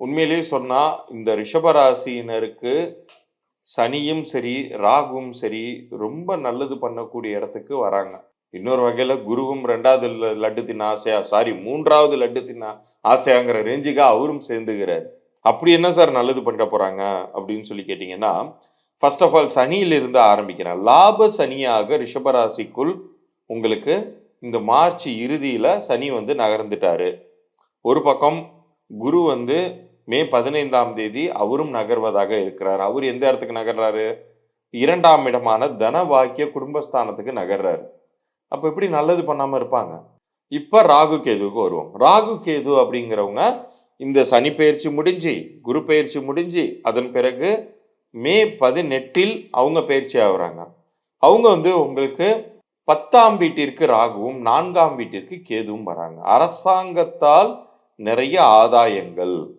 உண்மையிலேயே சொன்னால் இந்த ரிஷபராசியினருக்கு சனியும் சரி ராகுவும் சரி ரொம்ப நல்லது பண்ணக்கூடிய இடத்துக்கு வராங்க. இன்னொரு வகையில் குருவும் ரெண்டாவது லட்டு தின்ன ஆசையா சாரி மூன்றாவது லட்டு தின்ன ஆசையாங்கிற ரேஞ்சுக்கு அவரும் சேர்ந்துகிறார் அப்படி என்ன சார் நல்லது பண்ண போகிறாங்க அப்படின்னு சொல்லி கேட்டிங்கன்னா ஃபர்ஸ்ட் ஆஃப் ஆல் சனியிலிருந்து ஆரம்பிக்கிறேன் லாப சனியாக ரிஷபராசிக்குள் உங்களுக்கு இந்த மார்ச் இறுதியில் சனி வந்து நகர்ந்துட்டாரு. ஒரு பக்கம் குரு வந்து மே பதினைந்தாம் தேதி அவரும் நகர்வதாக இருக்கிறார். அவர் எந்த இடத்துக்கு நகர்றாரு? இரண்டாம் இடமான தன வாக்கிய குடும்பஸ்தானத்துக்கு நகர்றாரு. அப்ப எப்படி நல்லது பண்ணாம இருப்பாங்க? இப்ப ராகு கேதுவுக்கு வருவோம். ராகு கேது அப்படிங்கிறவங்க இந்த சனி பயிற்சி முடிஞ்சு குரு பயிற்சி முடிஞ்சு அதன் பிறகு மே பதினெட்டில் அவங்க பயிற்சி ஆகுறாங்க. அவங்க வந்து உங்களுக்கு பத்தாம் வீட்டிற்கு ராகுவும் நான்காம் வீட்டிற்கு கேதுவும் வராங்க. அரசாங்கத்தால் நிறைய ஆதாயங்கள்.